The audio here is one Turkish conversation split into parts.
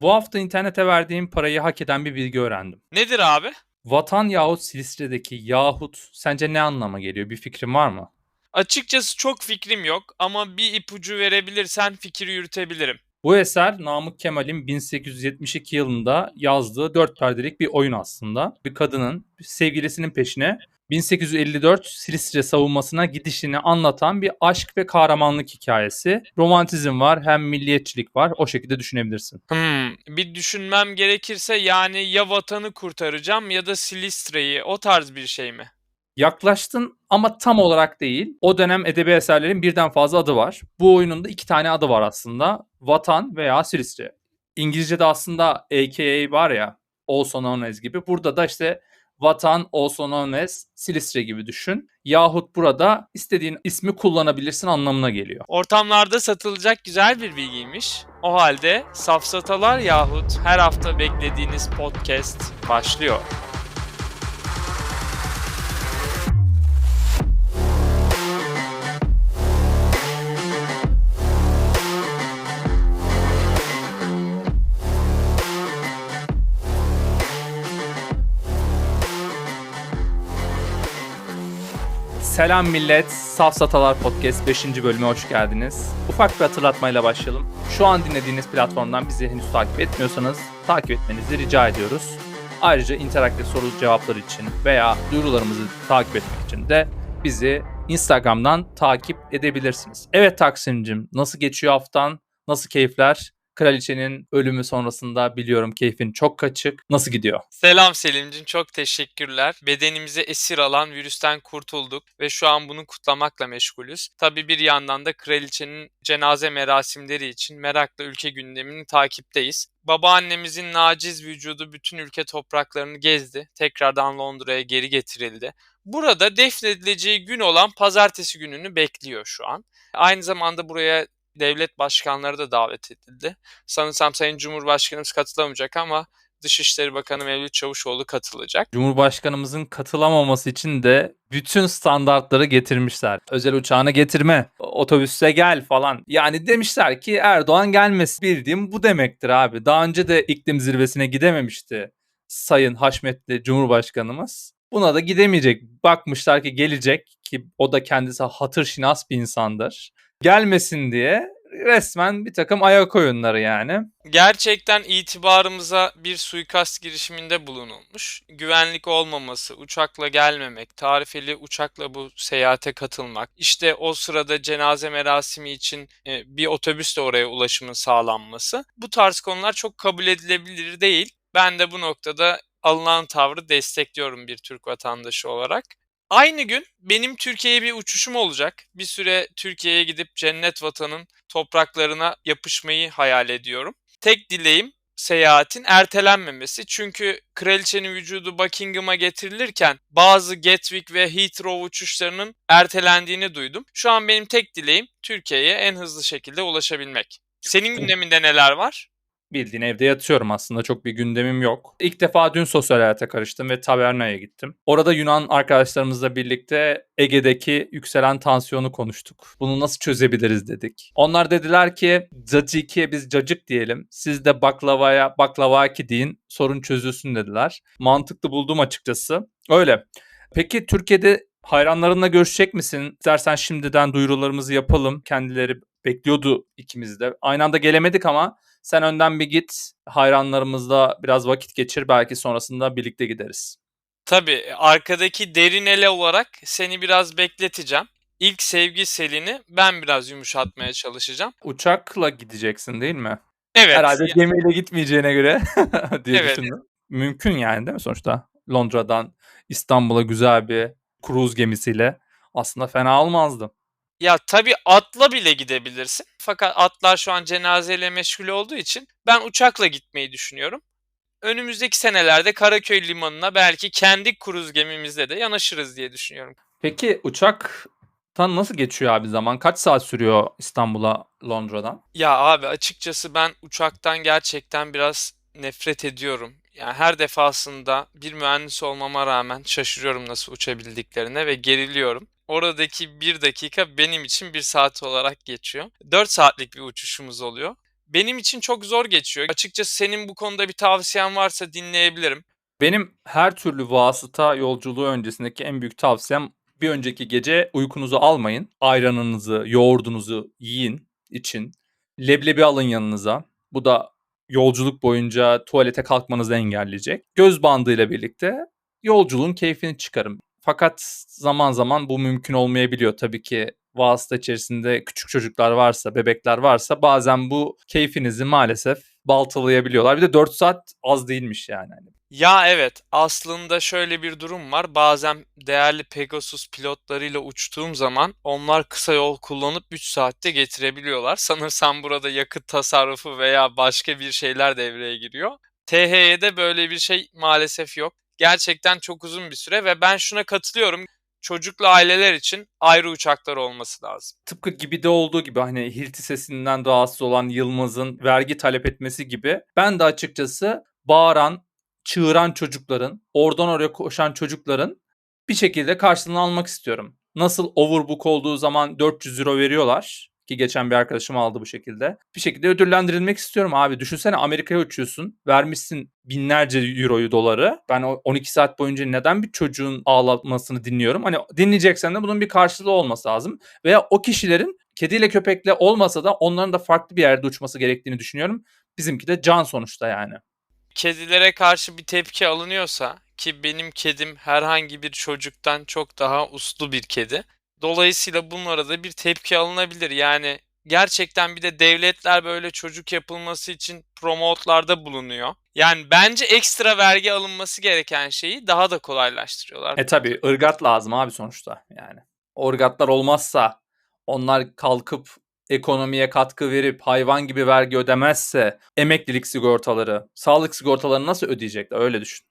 Bu hafta internete verdiğim parayı hak eden bir bilgi öğrendim. Nedir abi? Vatan yahut Silistre'deki yahut sence ne anlama geliyor? Bir fikrin var mı? Açıkçası çok fikrim yok ama bir ipucu verebilirsen fikri yürütebilirim. Bu eser Namık Kemal'in 1872 yılında yazdığı dört perdelik bir oyun aslında. Bir kadının sevgilisinin peşine 1854 Silistre savunmasına gidişini anlatan bir aşk ve kahramanlık hikayesi. Romantizm var hem milliyetçilik var o şekilde düşünebilirsin. Hmm, bir düşünmem gerekirse yani ya vatanı kurtaracağım ya da Silistre'yi o tarz bir şey mi? Yaklaştın ama tam olarak değil. O dönem edebi eserlerin birden fazla adı var. Bu oyunun da iki tane adı var aslında. Vatan veya Silistre. İngilizce'de aslında AKA var ya, also known as gibi. Burada da işte Vatan, also known as Silistre gibi düşün. Yahut burada istediğin ismi kullanabilirsin anlamına geliyor. Ortamlarda satılacak güzel bir bilgiymiş. O halde safsatalar yahut her hafta beklediğiniz podcast başlıyor. Selam millet, Safsatalar Podcast 5. bölüme hoş geldiniz. Ufak bir hatırlatmayla başlayalım. Şu an dinlediğiniz platformdan bizi henüz takip etmiyorsanız takip etmenizi rica ediyoruz. Ayrıca interaktif soru cevaplar için veya duyurularımızı takip etmek için de bizi Instagram'dan takip edebilirsiniz. Evet Taksim'cim nasıl geçiyor haftan? Nasıl keyifler? Kraliçenin ölümü sonrasında biliyorum keyfin çok kaçık. Nasıl gidiyor? Selam Selim'cim çok teşekkürler. Bedenimize esir alan virüsten kurtulduk ve şu an bunu kutlamakla meşgulüz. Tabi bir yandan da kraliçenin cenaze merasimleri için merakla ülke gündemini takipteyiz. Babaannemizin naciz vücudu bütün ülke topraklarını gezdi. Tekrardan Londra'ya geri getirildi. Burada defnedileceği gün olan pazartesi gününü bekliyor şu an. Aynı zamanda buraya devlet başkanları da davet edildi. Sanırsam Sayın Cumhurbaşkanımız katılamayacak ama Dışişleri Bakanı Mevlüt Çavuşoğlu katılacak. Cumhurbaşkanımızın katılamaması için de bütün standartları getirmişler. Özel uçağına getirme, otobüse gel falan. Yani demişler ki Erdoğan gelmesi bildiğim bu demektir abi. Daha önce de iklim zirvesine gidememişti Sayın Haşmetli Cumhurbaşkanımız. Buna da gidemeyecek. Bakmışlar ki gelecek ki o da kendisi hatır şinas bir insandır gelmesin diye resmen bir takım ayak oyunları yani. Gerçekten itibarımıza bir suikast girişiminde bulunulmuş. Güvenlik olmaması, uçakla gelmemek, tarifeli uçakla bu seyahate katılmak, işte o sırada cenaze merasimi için e, bir otobüsle oraya ulaşımın sağlanması. Bu tarz konular çok kabul edilebilir değil. Ben de bu noktada alınan tavrı destekliyorum bir Türk vatandaşı olarak. Aynı gün benim Türkiye'ye bir uçuşum olacak. Bir süre Türkiye'ye gidip cennet vatanın topraklarına yapışmayı hayal ediyorum. Tek dileğim seyahatin ertelenmemesi. Çünkü kraliçenin vücudu Buckingham'a getirilirken bazı Gatwick ve Heathrow uçuşlarının ertelendiğini duydum. Şu an benim tek dileğim Türkiye'ye en hızlı şekilde ulaşabilmek. Senin gündeminde neler var? Bildiğin evde yatıyorum aslında. Çok bir gündemim yok. İlk defa dün sosyal hayata karıştım ve tavernaya gittim. Orada Yunan arkadaşlarımızla birlikte Ege'deki yükselen tansiyonu konuştuk. Bunu nasıl çözebiliriz dedik. Onlar dediler ki cacikiye biz cacık diyelim. Siz de baklavaya baklavaki deyin sorun çözülsün dediler. Mantıklı buldum açıkçası. Öyle. Peki Türkiye'de hayranlarınla görüşecek misin? İstersen şimdiden duyurularımızı yapalım. Kendileri bekliyordu ikimiz de. Aynı anda gelemedik ama sen önden bir git. Hayranlarımızla biraz vakit geçir. Belki sonrasında birlikte gideriz. Tabii arkadaki derin ele olarak seni biraz bekleteceğim. İlk sevgi selini ben biraz yumuşatmaya çalışacağım. Uçakla gideceksin değil mi? Evet. Herhalde yani... gemiyle gitmeyeceğine göre diye evet. düşündüm. Mümkün yani değil mi sonuçta? Londra'dan İstanbul'a güzel bir kruz gemisiyle aslında fena olmazdı. Ya tabii atla bile gidebilirsin. Fakat atlar şu an cenazeyle meşgul olduğu için ben uçakla gitmeyi düşünüyorum. Önümüzdeki senelerde Karaköy Limanı'na belki kendi kruz gemimizle de yanaşırız diye düşünüyorum. Peki uçaktan nasıl geçiyor abi zaman? Kaç saat sürüyor İstanbul'a Londra'dan? Ya abi açıkçası ben uçaktan gerçekten biraz nefret ediyorum. Yani her defasında bir mühendis olmama rağmen şaşırıyorum nasıl uçabildiklerine ve geriliyorum. Oradaki bir dakika benim için bir saat olarak geçiyor. 4 saatlik bir uçuşumuz oluyor. benim için çok zor geçiyor. Açıkçası senin bu konuda bir tavsiyen varsa dinleyebilirim. Benim her türlü vasıta yolculuğu öncesindeki en büyük tavsiyem bir önceki gece uykunuzu almayın. Ayranınızı, yoğurdunuzu yiyin, için. Leblebi alın yanınıza. Bu da yolculuk boyunca tuvalete kalkmanızı engelleyecek. Göz bandıyla birlikte yolculuğun keyfini çıkarın. Fakat zaman zaman bu mümkün olmayabiliyor. Tabii ki vasıta içerisinde küçük çocuklar varsa, bebekler varsa bazen bu keyfinizi maalesef baltalayabiliyorlar. Bir de 4 saat az değilmiş yani. Hani Ya evet, aslında şöyle bir durum var. Bazen değerli Pegasus pilotlarıyla uçtuğum zaman onlar kısa yol kullanıp 3 saatte getirebiliyorlar. Sanırsam burada yakıt tasarrufu veya başka bir şeyler devreye giriyor. THY'de böyle bir şey maalesef yok. Gerçekten çok uzun bir süre ve ben şuna katılıyorum. Çocuklu aileler için ayrı uçaklar olması lazım. tıpkı Gibi'de olduğu gibi hani Hilti sesinden rahatsız olan Yılmaz'ın vergi talep etmesi gibi ben de açıkçası bağıran, çığıran çocukların, oradan oraya koşan çocukların bir şekilde karşılığını almak istiyorum. Nasıl overbook olduğu zaman 400 euro veriyorlar ki geçen bir arkadaşım aldı bu şekilde. Bir şekilde ödüllendirilmek istiyorum abi. Düşünsene Amerika'ya uçuyorsun. Vermişsin binlerce euroyu doları. Ben o 12 saat boyunca neden bir çocuğun ağlamasını dinliyorum? Hani dinleyeceksen de bunun bir karşılığı olması lazım. Veya o kişilerin kediyle köpekle olmasa da onların da farklı bir yerde uçması gerektiğini düşünüyorum. Bizimki de can sonuçta yani. kedilere karşı bir tepki alınıyorsa ki benim kedim herhangi bir çocuktan çok daha uslu bir kedi. Dolayısıyla bunlara da bir tepki alınabilir. Yani gerçekten bir de devletler böyle çocuk yapılması için promotlarda bulunuyor. Yani bence ekstra vergi alınması gereken şeyi daha da kolaylaştırıyorlar. E tabi ırgat lazım abi sonuçta yani. O ırgatlar olmazsa onlar kalkıp ekonomiye katkı verip hayvan gibi vergi ödemezse emeklilik sigortaları, sağlık sigortalarını nasıl ödeyecekler öyle düşün.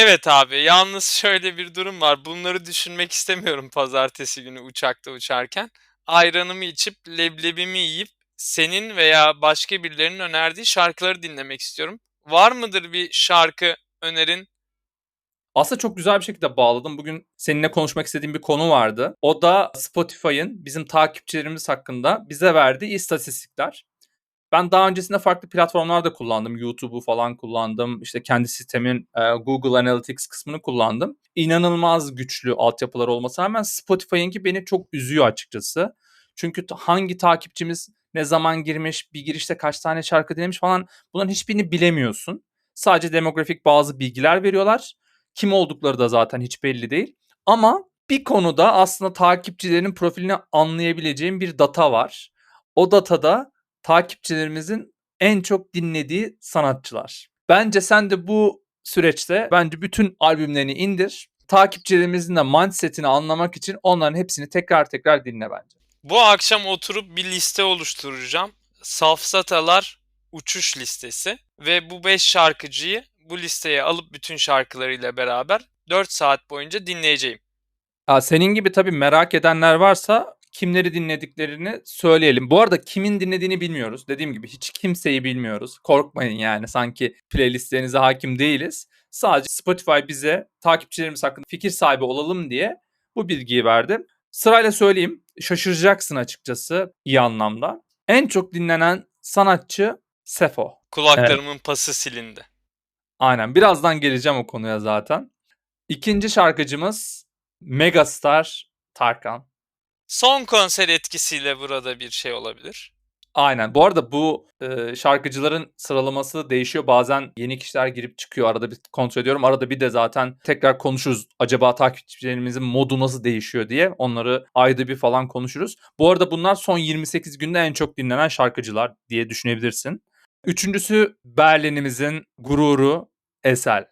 Evet abi, yalnız şöyle bir durum var. Bunları düşünmek istemiyorum pazartesi günü uçakta uçarken. Ayranımı içip, leblebimi yiyip senin veya başka birilerinin önerdiği şarkıları dinlemek istiyorum. Var mıdır bir şarkı önerin? Aslında çok güzel bir şekilde bağladım. Bugün seninle konuşmak istediğim bir konu vardı. O da Spotify'ın bizim takipçilerimiz hakkında bize verdiği istatistikler. Ben daha öncesinde farklı platformlarda kullandım. YouTube'u falan kullandım. İşte kendi sistemin e, Google Analytics kısmını kullandım. İnanılmaz güçlü altyapılar olmasına rağmen Spotify'ınki beni çok üzüyor açıkçası. Çünkü hangi takipçimiz ne zaman girmiş, bir girişte kaç tane şarkı dinlemiş falan bunların hiçbirini bilemiyorsun. Sadece demografik bazı bilgiler veriyorlar. Kim oldukları da zaten hiç belli değil. Ama bir konuda aslında takipçilerin profilini anlayabileceğim bir data var. O datada takipçilerimizin en çok dinlediği sanatçılar. Bence sen de bu süreçte bence bütün albümlerini indir. Takipçilerimizin de mindsetini anlamak için onların hepsini tekrar tekrar dinle bence. Bu akşam oturup bir liste oluşturacağım. Safsatalar uçuş listesi ve bu 5 şarkıcıyı bu listeye alıp bütün şarkılarıyla beraber 4 saat boyunca dinleyeceğim. Ya senin gibi tabii merak edenler varsa kimleri dinlediklerini söyleyelim. Bu arada kimin dinlediğini bilmiyoruz. Dediğim gibi hiç kimseyi bilmiyoruz. Korkmayın yani sanki playlistlerinize hakim değiliz. Sadece Spotify bize takipçilerimiz hakkında fikir sahibi olalım diye bu bilgiyi verdi. Sırayla söyleyeyim. Şaşıracaksın açıkçası iyi anlamda. En çok dinlenen sanatçı Sefo. Kulaklarımın pası silindi. Aynen. Birazdan geleceğim o konuya zaten. İkinci şarkıcımız Megastar Tarkan. Son konser etkisiyle burada bir şey olabilir. Aynen. Bu arada bu e, şarkıcıların sıralaması değişiyor. Bazen yeni kişiler girip çıkıyor. Arada bir kontrol ediyorum. Arada bir de zaten tekrar konuşuruz. Acaba takipçilerimizin modu nasıl değişiyor diye. Onları ayda bir falan konuşuruz. Bu arada bunlar son 28 günde en çok dinlenen şarkıcılar diye düşünebilirsin. Üçüncüsü Berlin'imizin gururu Esel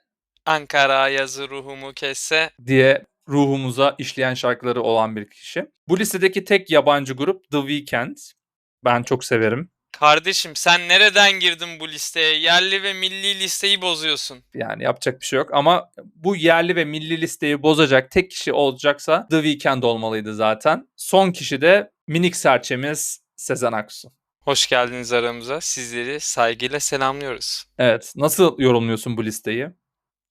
Ankara yazı ruhumu kesse. diye ruhumuza işleyen şarkıları olan bir kişi. Bu listedeki tek yabancı grup The Weeknd. Ben çok severim. Kardeşim sen nereden girdin bu listeye? Yerli ve milli listeyi bozuyorsun. Yani yapacak bir şey yok ama bu yerli ve milli listeyi bozacak tek kişi olacaksa The Weeknd olmalıydı zaten. Son kişi de minik serçemiz Sezen Aksu. Hoş geldiniz aramıza. Sizleri saygıyla selamlıyoruz. Evet, nasıl yorumluyorsun bu listeyi?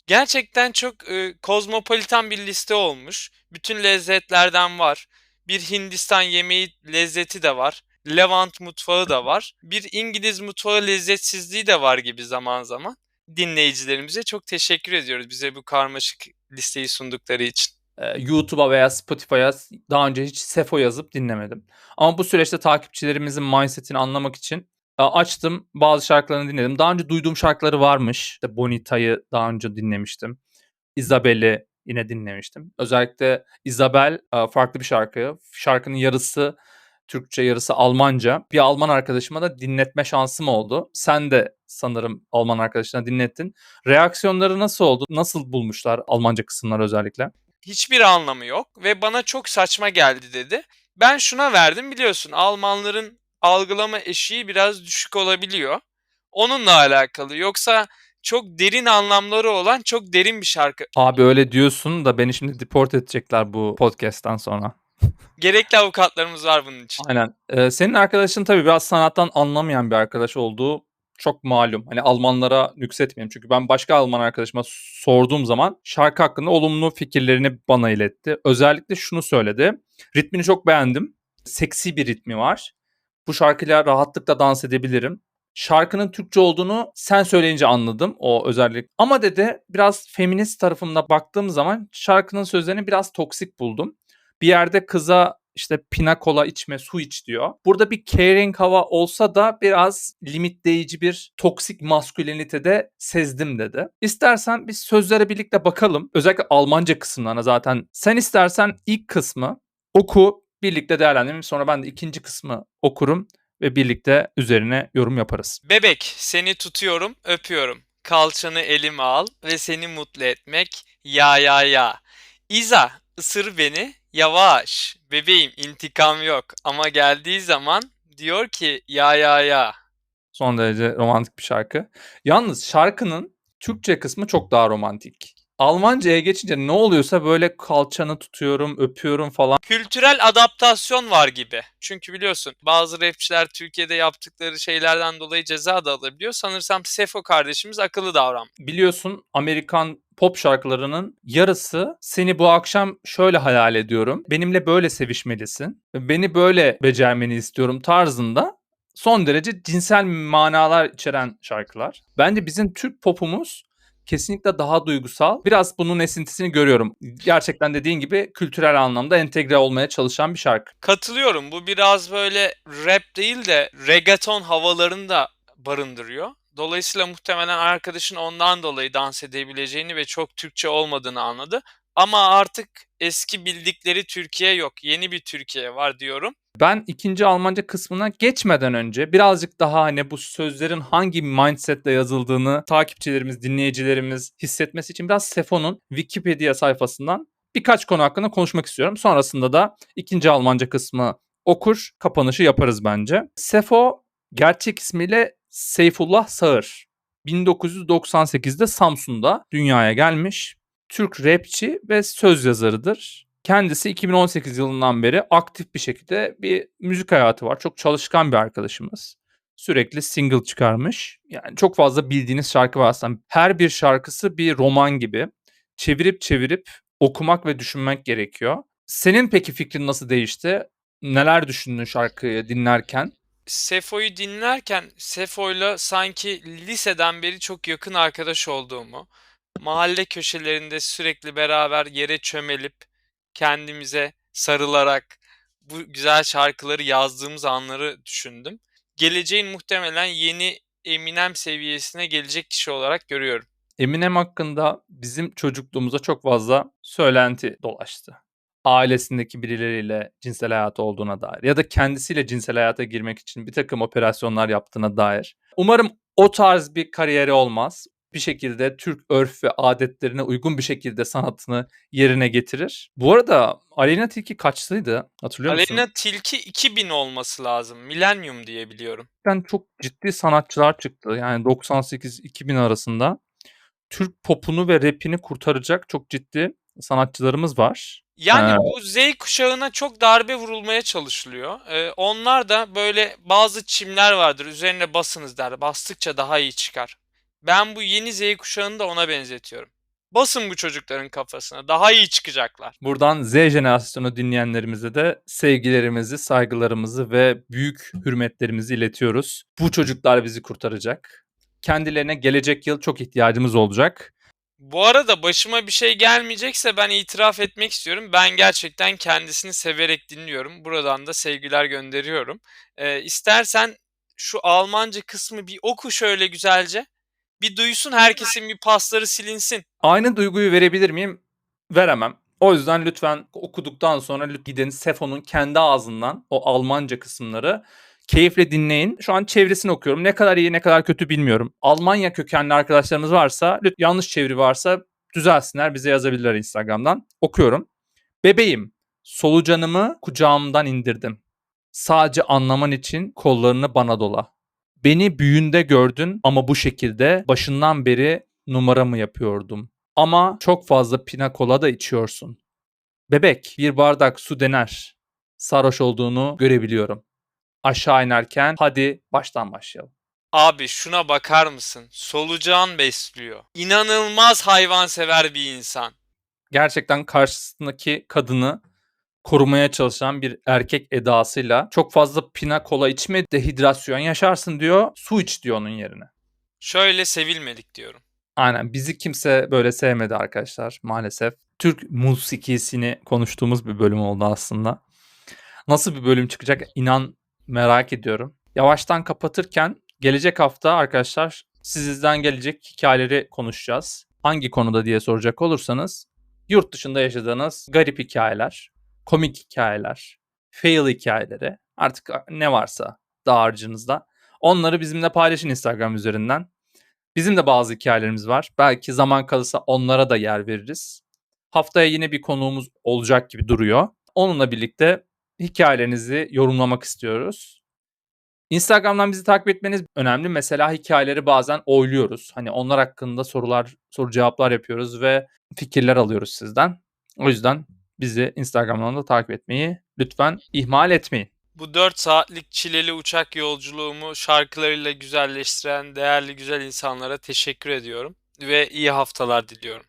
Gerçekten çok e, kozmopolitan bir liste olmuş. Bütün lezzetlerden var. Bir Hindistan yemeği lezzeti de var. Levant mutfağı da var. Bir İngiliz mutfağı lezzetsizliği de var gibi zaman zaman. Dinleyicilerimize çok teşekkür ediyoruz bize bu karmaşık listeyi sundukları için. Ee, YouTube'a veya Spotify'a daha önce hiç Sefo yazıp dinlemedim. Ama bu süreçte takipçilerimizin mindsetini anlamak için e, açtım. Bazı şarkılarını dinledim. Daha önce duyduğum şarkıları varmış. İşte Bonita'yı daha önce dinlemiştim. Isabel'i yine dinlemiştim. Özellikle Isabel farklı bir şarkı. Şarkının yarısı Türkçe yarısı Almanca. Bir Alman arkadaşıma da dinletme şansım oldu. Sen de sanırım Alman arkadaşına dinlettin. Reaksiyonları nasıl oldu? Nasıl bulmuşlar Almanca kısımları özellikle? Hiçbir anlamı yok ve bana çok saçma geldi dedi. Ben şuna verdim biliyorsun Almanların algılama eşiği biraz düşük olabiliyor. Onunla alakalı. Yoksa çok derin anlamları olan çok derin bir şarkı. Abi öyle diyorsun da beni şimdi deport edecekler bu podcast'tan sonra. Gerekli avukatlarımız var bunun için. Aynen. Ee, senin arkadaşın tabii biraz sanattan anlamayan bir arkadaş olduğu çok malum. Hani Almanlara nüksetmeyeyim. Çünkü ben başka Alman arkadaşıma sorduğum zaman şarkı hakkında olumlu fikirlerini bana iletti. Özellikle şunu söyledi. Ritmini çok beğendim. Seksi bir ritmi var. Bu şarkıyla rahatlıkla dans edebilirim. Şarkının Türkçe olduğunu sen söyleyince anladım o özellik. Ama dedi biraz feminist tarafımda baktığım zaman şarkının sözlerini biraz toksik buldum. Bir yerde kıza işte pina kola içme, su iç diyor. Burada bir caring hava olsa da biraz limitleyici bir toksik maskülenitede sezdim dedi. İstersen biz sözlere birlikte bakalım. Özellikle Almanca kısımlarına zaten. Sen istersen ilk kısmı oku, birlikte değerlendirelim. Sonra ben de ikinci kısmı okurum ve birlikte üzerine yorum yaparız. Bebek seni tutuyorum öpüyorum. Kalçanı elime al ve seni mutlu etmek ya ya ya. İza ısır beni yavaş. Bebeğim intikam yok ama geldiği zaman diyor ki ya ya ya. Son derece romantik bir şarkı. Yalnız şarkının Türkçe kısmı çok daha romantik. Almanca'ya geçince ne oluyorsa böyle kalçanı tutuyorum, öpüyorum falan. Kültürel adaptasyon var gibi. Çünkü biliyorsun bazı rapçiler Türkiye'de yaptıkları şeylerden dolayı ceza da alabiliyor. Sanırsam Sefo kardeşimiz akıllı davran. Biliyorsun Amerikan pop şarkılarının yarısı seni bu akşam şöyle hayal ediyorum. Benimle böyle sevişmelisin. Beni böyle becermeni istiyorum tarzında son derece cinsel manalar içeren şarkılar. Bence bizim Türk popumuz kesinlikle daha duygusal. Biraz bunun esintisini görüyorum. Gerçekten dediğin gibi kültürel anlamda entegre olmaya çalışan bir şarkı. Katılıyorum. Bu biraz böyle rap değil de reggaeton havalarını da barındırıyor. Dolayısıyla muhtemelen arkadaşın ondan dolayı dans edebileceğini ve çok Türkçe olmadığını anladı. Ama artık eski bildikleri Türkiye yok. Yeni bir Türkiye var diyorum. Ben ikinci Almanca kısmına geçmeden önce birazcık daha hani bu sözlerin hangi mindsetle yazıldığını takipçilerimiz, dinleyicilerimiz hissetmesi için biraz Sefo'nun Wikipedia sayfasından birkaç konu hakkında konuşmak istiyorum. Sonrasında da ikinci Almanca kısmı okur, kapanışı yaparız bence. Sefo gerçek ismiyle Seyfullah Sağır. 1998'de Samsun'da dünyaya gelmiş. Türk rapçi ve söz yazarıdır. Kendisi 2018 yılından beri aktif bir şekilde bir müzik hayatı var. Çok çalışkan bir arkadaşımız. Sürekli single çıkarmış. Yani çok fazla bildiğiniz şarkı var aslında. Her bir şarkısı bir roman gibi. Çevirip çevirip okumak ve düşünmek gerekiyor. Senin peki fikrin nasıl değişti? Neler düşündün şarkıyı dinlerken? Sefo'yu dinlerken Sefo'yla sanki liseden beri çok yakın arkadaş olduğumu, mahalle köşelerinde sürekli beraber yere çömelip kendimize sarılarak bu güzel şarkıları yazdığımız anları düşündüm. Geleceğin muhtemelen yeni Eminem seviyesine gelecek kişi olarak görüyorum. Eminem hakkında bizim çocukluğumuza çok fazla söylenti dolaştı. Ailesindeki birileriyle cinsel hayatı olduğuna dair ya da kendisiyle cinsel hayata girmek için bir takım operasyonlar yaptığına dair. Umarım o tarz bir kariyeri olmaz. Bir şekilde Türk örf ve adetlerine uygun bir şekilde sanatını yerine getirir. Bu arada Aleyna Tilki kaçlıydı hatırlıyor musun? Aleyna Tilki 2000 olması lazım. Millennium diye biliyorum. Gerçekten çok ciddi sanatçılar çıktı. Yani 98-2000 arasında. Türk popunu ve rapini kurtaracak çok ciddi sanatçılarımız var. Yani Ee, bu Z kuşağına çok darbe vurulmaya çalışılıyor. Ee, onlar da böyle bazı çimler vardır. Üzerine basınız der. Bastıkça daha iyi çıkar. Ben bu yeni Z kuşağını da ona benzetiyorum. Basın bu çocukların kafasına. Daha iyi çıkacaklar. Buradan Z jenerasyonu dinleyenlerimize de sevgilerimizi, saygılarımızı ve büyük hürmetlerimizi iletiyoruz. Bu çocuklar bizi kurtaracak. Kendilerine gelecek yıl çok ihtiyacımız olacak. Bu arada başıma bir şey gelmeyecekse ben itiraf etmek istiyorum. Ben gerçekten kendisini severek dinliyorum. Buradan da sevgiler gönderiyorum. Ee, istersen şu Almanca kısmı bir oku şöyle güzelce. Bir duysun herkesin bir pasları silinsin. Aynı duyguyu verebilir miyim? Veremem. O yüzden lütfen okuduktan sonra lütfen gidin Sefo'nun kendi ağzından o Almanca kısımları keyifle dinleyin. Şu an çevirisini okuyorum. Ne kadar iyi ne kadar kötü bilmiyorum. Almanya kökenli arkadaşlarımız varsa, lütfen yanlış çeviri varsa düzelsinler bize yazabilirler Instagram'dan. Okuyorum. Bebeğim, solucanımı kucağımdan indirdim. Sadece anlaman için kollarını bana dola. Beni büyünde gördün ama bu şekilde başından beri numara mı yapıyordum? Ama çok fazla pina colada içiyorsun. Bebek bir bardak su dener. Sarhoş olduğunu görebiliyorum. Aşağı inerken hadi baştan başlayalım. Abi şuna bakar mısın? Solucan besliyor. İnanılmaz hayvansever bir insan. Gerçekten karşısındaki kadını korumaya çalışan bir erkek edasıyla çok fazla pina kola içme dehidrasyon yaşarsın diyor. Su iç diyor onun yerine. Şöyle sevilmedik diyorum. Aynen bizi kimse böyle sevmedi arkadaşlar maalesef. Türk musikisini konuştuğumuz bir bölüm oldu aslında. Nasıl bir bölüm çıkacak inan merak ediyorum. Yavaştan kapatırken gelecek hafta arkadaşlar sizden gelecek hikayeleri konuşacağız. Hangi konuda diye soracak olursanız yurt dışında yaşadığınız garip hikayeler, komik hikayeler, fail hikayeleri artık ne varsa dağarcığınızda onları bizimle paylaşın Instagram üzerinden. Bizim de bazı hikayelerimiz var. Belki zaman kalırsa onlara da yer veririz. Haftaya yine bir konuğumuz olacak gibi duruyor. Onunla birlikte hikayelerinizi yorumlamak istiyoruz. Instagram'dan bizi takip etmeniz önemli. Mesela hikayeleri bazen oyluyoruz. Hani onlar hakkında sorular, soru cevaplar yapıyoruz ve fikirler alıyoruz sizden. O yüzden bizi Instagram'dan da takip etmeyi lütfen ihmal etmeyin. Bu 4 saatlik çileli uçak yolculuğumu şarkılarıyla güzelleştiren değerli güzel insanlara teşekkür ediyorum ve iyi haftalar diliyorum.